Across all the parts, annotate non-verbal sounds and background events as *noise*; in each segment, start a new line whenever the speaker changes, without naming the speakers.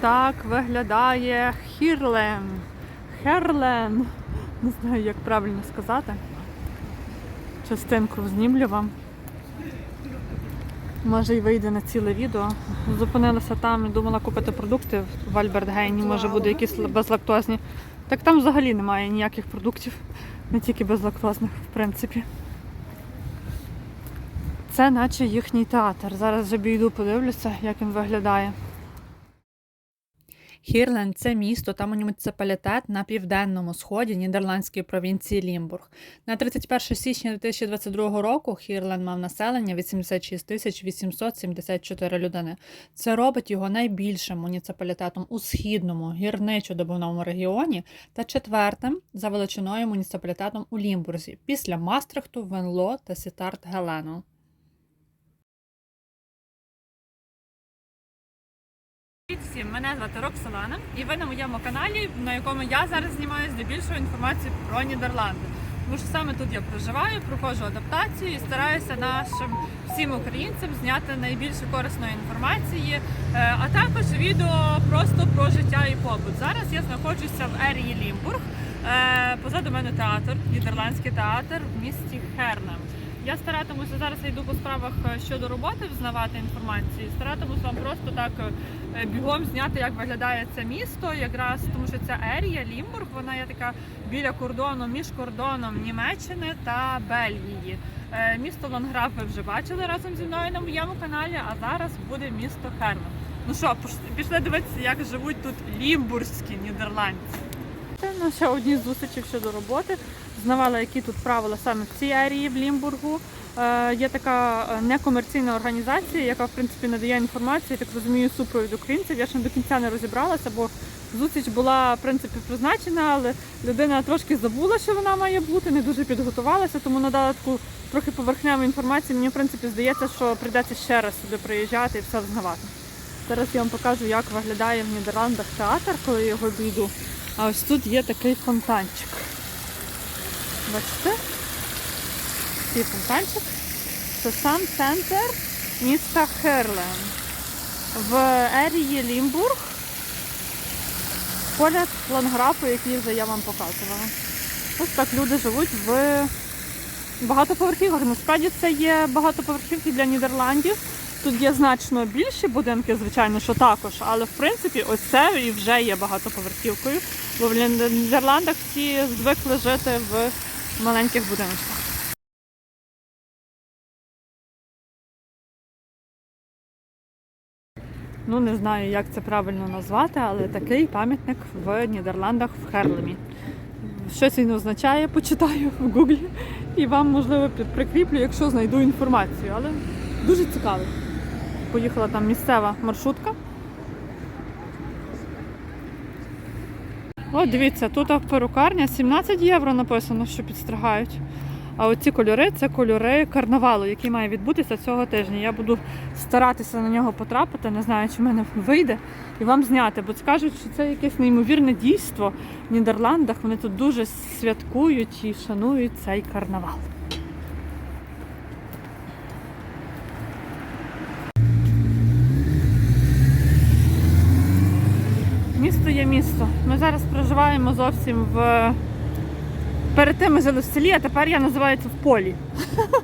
так виглядає Хірлен. Херлен. Не знаю, як правильно сказати. Частинку знімлю вам. Може і вийде на ціле відео. Зупинилася там і думала купити продукти в Альбертгейні, може буде якісь безлактозні. Так там взагалі немає ніяких продуктів, не тільки безлактозних, в принципі. Це наче їхній театр. Зараз вже бійду подивлюся, як він виглядає. Хірлен це місто та муніципалітет на південному сході нідерландської провінції Лімбург. На 31 січня 2022 року Хірлен мав населення 86 тисяч 874 людини. Це робить його найбільшим муніципалітетом у східному гірничо-добувному регіоні та четвертим за величиною муніципалітетом у Лімбурзі після Мастрихту, Венло та Сітарт Гелену. Привіт всім! Мене звати Роксолана, і ви на моєму каналі, на якому я зараз знімаю здебільшого інформацію про Нідерланди. Тому що саме тут я проживаю, проходжу адаптацію і стараюся нашим всім українцям зняти найбільше корисної інформації, е, а також відео просто про життя і побут. Зараз я знаходжуся в Ерії Лімбург. Е, Позаду мене театр, нідерландський театр в місті Хернем. Я старатимуся зараз я йду по справах е, щодо роботи, взнавати інформацію. Старатимуся вам просто так бігом зняти, як виглядає це місто, якраз тому що ця ерія Лімбург, вона є така біля кордону між кордоном Німеччини та Бельгії. Е, Місто Ланграф ви вже бачили разом зі мною на моєму каналі, а зараз буде місто Херман. Ну що, пішли дивитися, як живуть тут лімбурзькі нідерландці. Це на ще одні з зустрічей щодо роботи. Знавала, які тут правила саме в цій ерії в Лімбургу. Е, є така е, некомерційна організація, яка в принципі надає інформацію, я так розумію, супровід українців. Я ще до кінця не розібралася, бо зустріч була в принципі призначена, але людина трошки забула, що вона має бути, не дуже підготувалася, тому надала таку трохи поверхневу інформацію. Мені в принципі здається, що прийдеться ще раз сюди приїжджати і все взнавати. Зараз я вам покажу, як виглядає в Нідерландах театр, коли я його обійду. А ось тут є такий фонтанчик. Бачите? Такий фонтанчик. Це сам центр міста Херлен. В ерії Лімбург. Поряд ланграфу, який вже я вам показувала. Ось так люди живуть в багатоповерхівках. Насправді це є багатоповерхівки для Нідерландів. Тут є значно більші будинки, звичайно, що також, але в принципі ось це і вже є багатоповерхівкою, бо в Нідерландах всі звикли жити в маленьких будиночках. Ну, не знаю, як це правильно назвати, але такий пам'ятник в Нідерландах в Херлемі. Щось він означає, почитаю в гуглі і вам, можливо, прикріплю, якщо знайду інформацію. Але дуже цікаво. Поїхала там місцева маршрутка. О, дивіться, тут перукарня 17 євро написано, що підстригають. А оці кольори це кольори карнавалу, який має відбутися цього тижня. Я буду старатися на нього потрапити, не знаю, чи в мене вийде, і вам зняти, бо скажуть, що це якесь неймовірне дійство в Нідерландах. Вони тут дуже святкують і шанують цей карнавал. Місто є місто. Ми зараз проживаємо зовсім в. Перед тим ми жили в селі, а тепер я називаю це в полі.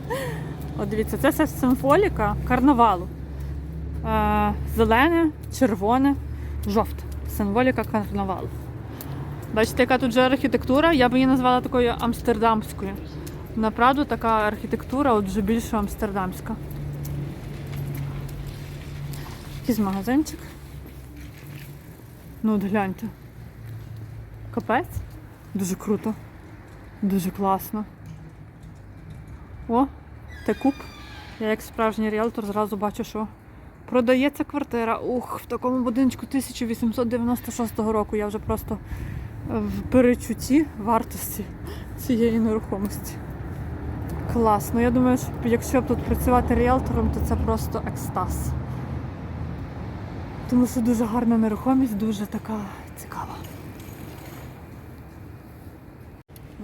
*laughs* От дивіться, це все символіка карнавалу. Е, Зелене, червоне, жовте. Символіка карнавалу. Бачите, яка тут же архітектура? Я б її назвала такою амстердамською. Направду така архітектура, от вже більше амстердамська. Якийсь магазинчик. Ну, от гляньте. Капець. Дуже круто. Дуже класно. О, Текуп. Я як справжній ріелтор зразу бачу, що продається квартира. Ух, в такому будиночку 1896 року. Я вже просто в перечутті вартості цієї нерухомості. Класно. Я думаю, що якщо б тут працювати ріелтором, то це просто екстаз. Тому що дуже гарна нерухомість, дуже така цікава.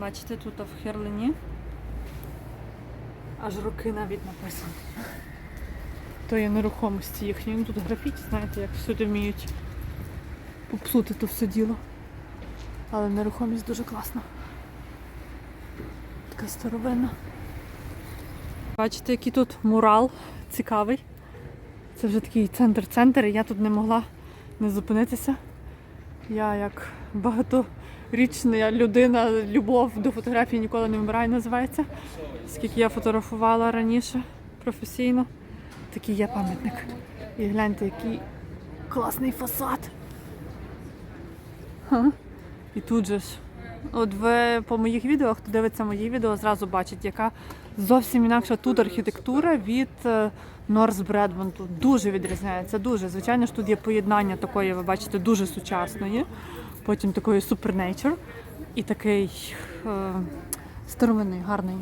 Бачите, тут в Херлені аж роки навіть написано. То є нерухомості їхні. Ну, Тут графіті, знаєте, як всюди вміють попсути то все діло. Але нерухомість дуже класна. Така старовинна. Бачите, який тут мурал цікавий. Це вже такий центр-центр, і я тут не могла не зупинитися. Я як багаторічна людина, любов до фотографії ніколи не вмирає, називається. Скільки я фотографувала раніше професійно, такий є пам'ятник. І гляньте, який класний фасад. Ха. І тут же ж. От ви по моїх відео, хто дивиться мої відео, зразу бачить, яка зовсім інакша тут архітектура від е, Норс Бредмонту. Дуже відрізняється, дуже. Звичайно ж, тут є поєднання такої, ви бачите, дуже сучасної, потім такої супернейчер і такий е, старовинний, гарний.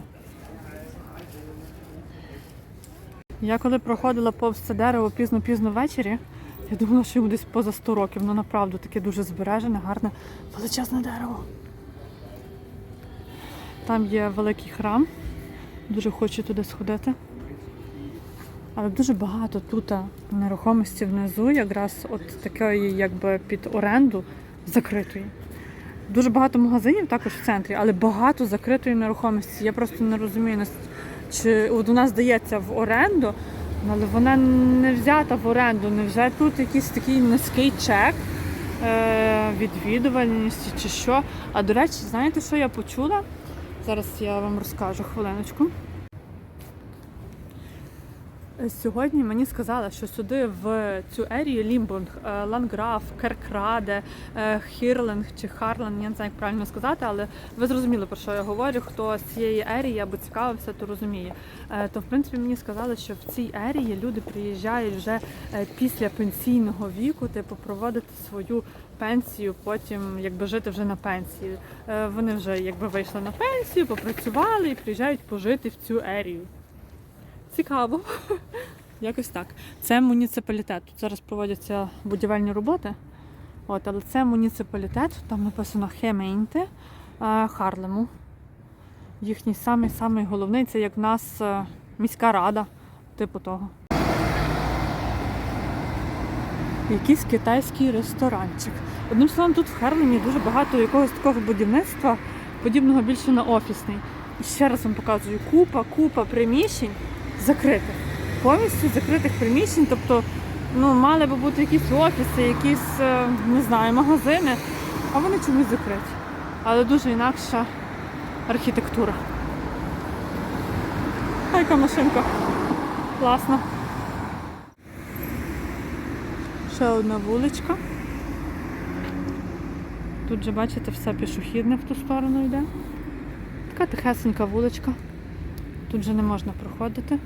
Я коли проходила повз це дерево пізно-пізно ввечері, я думала, що йому десь поза 100 років. Ну направду таке дуже збережене, гарне, величезне дерево. Там є великий храм. Дуже хочу туди сходити. Але дуже багато тут нерухомості внизу, якраз от такої, якби під оренду закритої. Дуже багато магазинів також в центрі, але багато закритої нерухомості. Я просто не розумію, чи от вона здається в оренду, але вона не взята в оренду. Невже тут якийсь такий низький чек е, відвідувальності чи що? А до речі, знаєте, що я почула? Зараз я вам розкажу хвилиночку. Сьогодні мені сказали, що сюди в цю ерію Лімбунг, е, Ланграф, Керкраде, е, Хірлинг чи Харлен, я не знаю, як правильно сказати, але ви зрозуміли, про що я говорю. Хто з цієї ерії або цікавився, то розуміє. Е, То в принципі мені сказали, що в цій ерії люди приїжджають вже після пенсійного віку, типу проводити свою пенсію, потім якби жити вже на пенсії. Вони вже якби вийшли на пенсію, попрацювали і приїжджають пожити в цю ерію. Цікаво. *laughs* Якось так. Це муніципалітет. Тут зараз проводяться будівельні роботи. От, але це муніципалітет, там написано Хемейнте е, Харлему. Їхній самий самий головний це як в нас е, міська рада, типу того. Якийсь китайський ресторанчик. Одним словом, тут в Харлемі дуже багато якогось такого будівництва, подібного більше на офісний. І ще раз вам показую, купа, купа приміщень закритих. Повністю закритих приміщень. Тобто, ну, мали би бути якісь офіси, якісь, е, не знаю, магазини, а вони чомусь закриті. Але дуже інакша архітектура. А яка машинка. Класно. Ще одна вуличка. Тут же, бачите, все пішохідне в ту сторону йде. Така тихесенька вуличка. Тут же не можна проходити.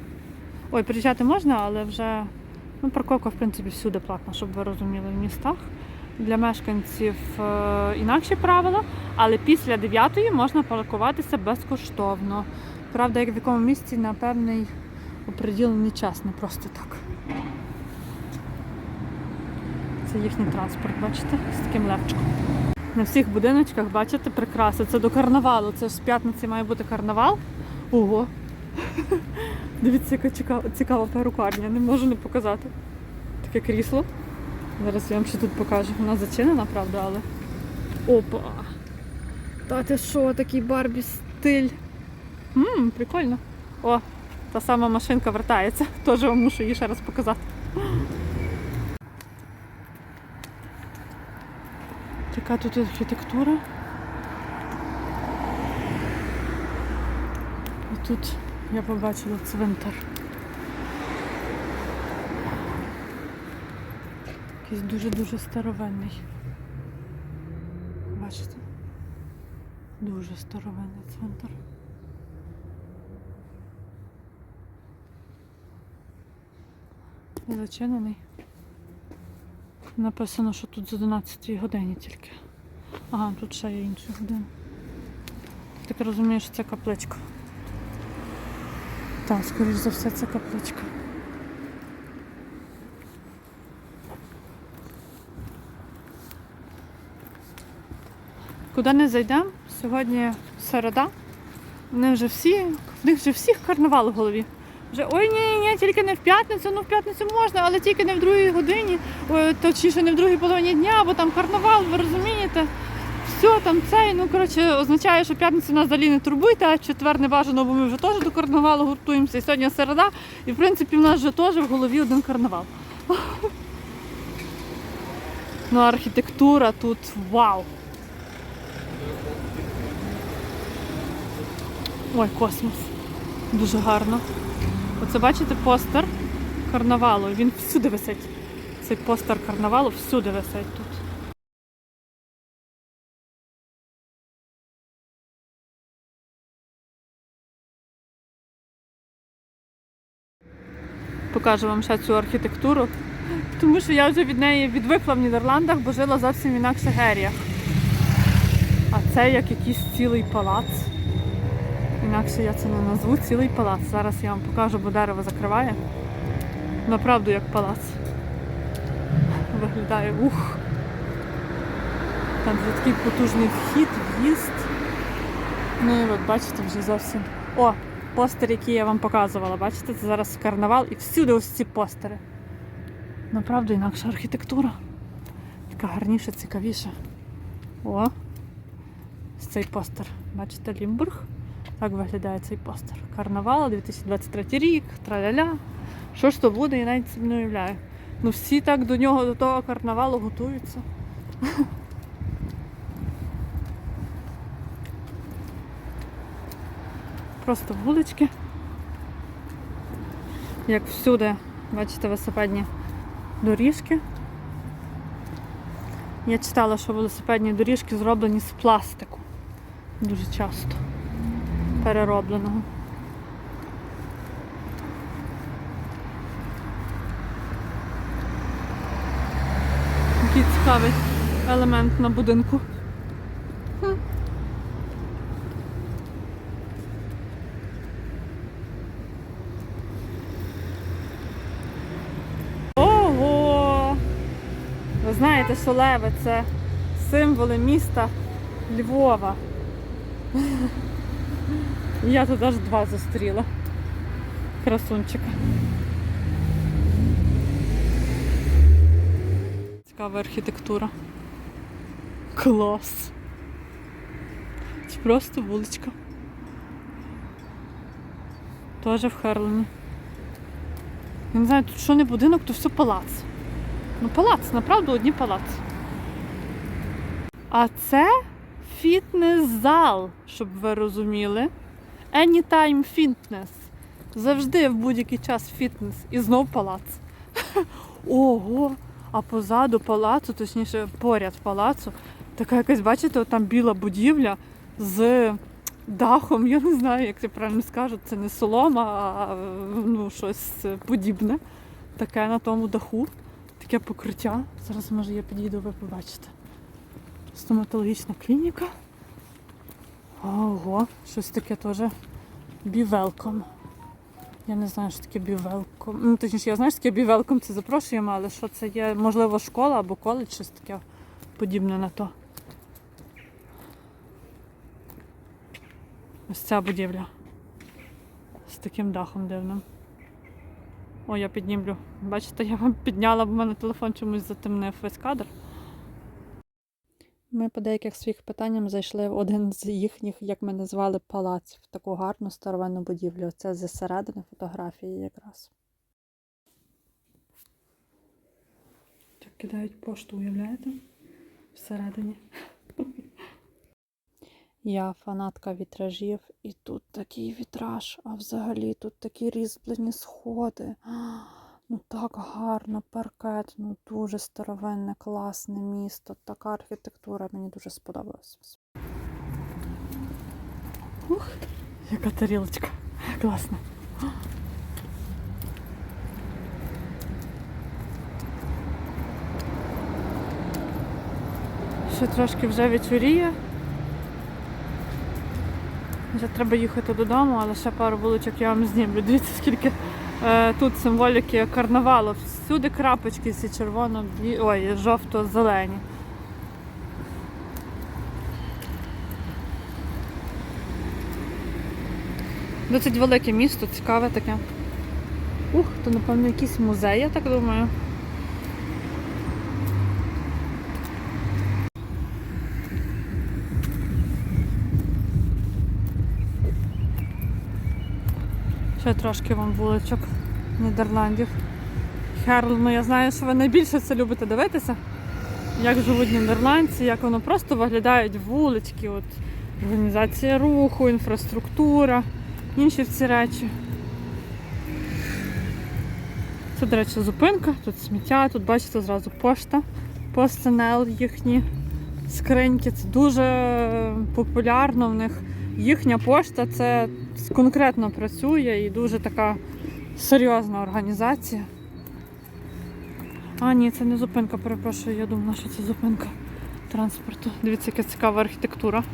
Ой, приїжджати можна, але вже ну, парковка, в принципі, всюди платна, щоб ви розуміли в містах. Для мешканців е, інакші правила, але після 9 можна паркуватися безкоштовно. Правда, як в якому місці на певний оприділений час, не просто так. Це їхній транспорт, бачите, з таким левчиком. На всіх будиночках, бачите, прикраси. Це до карнавалу. Це ж з п'ятниці має бути карнавал. Ого! *laughs* Дивіться, яка цікава, перукарня, не можу не показати. Таке крісло. Зараз я вам ще тут покажу. Вона зачинена, правда, але. Опа! Та ти що, такий Барбі стиль? Ммм, прикольно. О, та сама машинка вертається. *laughs* Теж вам мушу її ще раз показати. Така тут архітектура. І тут я побачила цвинтар. Якийсь дуже-дуже старовинний. Бачите? Дуже старовинний цвинтар. Зачинений. Написано, що тут з 11 годині тільки. Ага, тут ще є інші години. Так розумію, що це капличка. Так, скоріш за все, це капличка. Куди не зайдемо? Сьогодні середа. Вони вже всі, в них вже всіх карнавал в голові. Вже ой, ні, ні, тільки не в п'ятницю, ну в п'ятницю можна, але тільки не в другій годині, ой, точніше не в другій половині дня, бо там карнавал, ви розумієте. Все там цей, ну коротше, означає, що п'ятницю нас далі не турбуйте, а четвер не бажано, бо ми вже теж до карнавалу гуртуємося. І сьогодні середа, і в принципі в нас вже теж в голові один карнавал. Ну, архітектура тут вау! Ой, космос. Дуже гарно. Оце бачите постер карнавалу. Він всюди висить. Цей постер карнавалу всюди висить тут. Покажу вам ще цю архітектуру, тому що я вже від неї відвикла в Нідерландах, бо жила зовсім в інакших еріях. А це як якийсь цілий палац. Інакше я це не назву цілий палац. Зараз я вам покажу, бо дерево закриває. Направду як палац. Виглядає ух. Там вже такий потужний вхід, в'їзд. Ну і от бачите, вже зовсім. О, постер, який я вам показувала. Бачите, це зараз карнавал і всюди ось ці постери. Направду інакша архітектура. Така гарніша, цікавіша. О, ось цей постер. Бачите, Лімбург. Так виглядає цей постер. Карнавал 2023 рік, траля-ля. Що ж то буде, я навіть не уявляю. Ну всі так до нього, до того карнавалу готуються. Просто вулички. Як всюди, бачите, велосипедні доріжки. Я читала, що велосипедні доріжки зроблені з пластику. Дуже часто переробленого. Який цікавий елемент на будинку. Хм. Ого! Ви знаєте, що леви це символи міста Львова. Я тут аж два зустріла. Красунчика. Цікава архітектура. Клас. Це просто вуличка. Теж в Херлені. Я не знаю, тут що не будинок, то все палац. Ну палац, направду одні палац. А це фітнес-зал, щоб ви розуміли. Anytime fitness. Завжди в будь-який час фітнес. І знов палац. *laughs* Ого! А позаду палацу, точніше, поряд палацу, така якась, бачите, там біла будівля з дахом. Я не знаю, як це правильно скажу. Це не солома, а ну, щось подібне. Таке на тому даху. Таке покриття. Зараз, може, я підійду, ви побачите. Стоматологічна клініка. Ого, щось таке теж бівелком. Я не знаю, що таке бівелком. Ну, точніше, я знаю, що таке бівелком це запрошуємо, але що це є, можливо, школа або коледж, щось таке подібне на то. Ось ця будівля. З таким дахом дивним. О, я піднімлю. Бачите, я вам підняла, бо в мене телефон чомусь затемнив весь кадр. Ми по деяких своїх питанням зайшли в один з їхніх, як ми назвали, палаців, в таку гарну старовинну будівлю. Це зі середини фотографії якраз. Так кидають пошту, уявляєте? Всередині. Я фанатка вітражів, і тут такий вітраж, а взагалі тут такі різьблені сходи. *gasps* Ну так гарно, паркет, ну дуже старовинне, класне місто. Така архітектура мені дуже сподобалась. Ух, яка тарілочка. Класна. *gasps* Ще трошки вже вечоріє. Вже треба їхати додому, але ще пару вуличок я вам знімлю. Дивіться, скільки е, тут символіки карнавалу. Всюди крапочки ці червоно, бі... ой, жовто-зелені. Досить велике місто, цікаве таке. Ух, то напевно якийсь музей, я так думаю. Ще трошки вам вуличок Нідерландів. Херл, ну я знаю, що ви найбільше це любите дивитися. Як живуть нідерландці, як воно просто виглядають вулички, от, організація руху, інфраструктура, інші ці речі. Це, до речі, зупинка, тут сміття, тут бачите зразу пошта, PostNL їхні скриньки. Це дуже популярно в них. Їхня пошта це конкретно працює і дуже така серйозна організація. А, ні, це не зупинка, перепрошую, я думала, що це зупинка транспорту. Дивіться, яка цікава архітектура.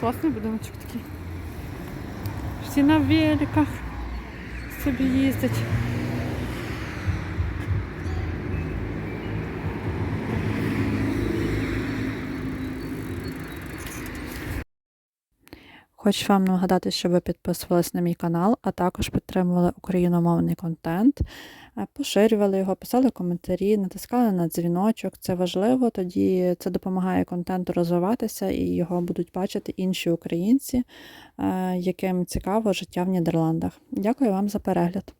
Класний будиночок такий. Всі на великах собі їздять.
Хочу вам нагадати, щоб ви підписувались на мій канал, а також підтримували україномовний контент, е, поширювали його, писали коментарі, натискали на дзвіночок. Це важливо, тоді це допомагає контенту розвиватися і його будуть бачити інші українці, е, яким цікаво життя в Нідерландах. Дякую вам за перегляд.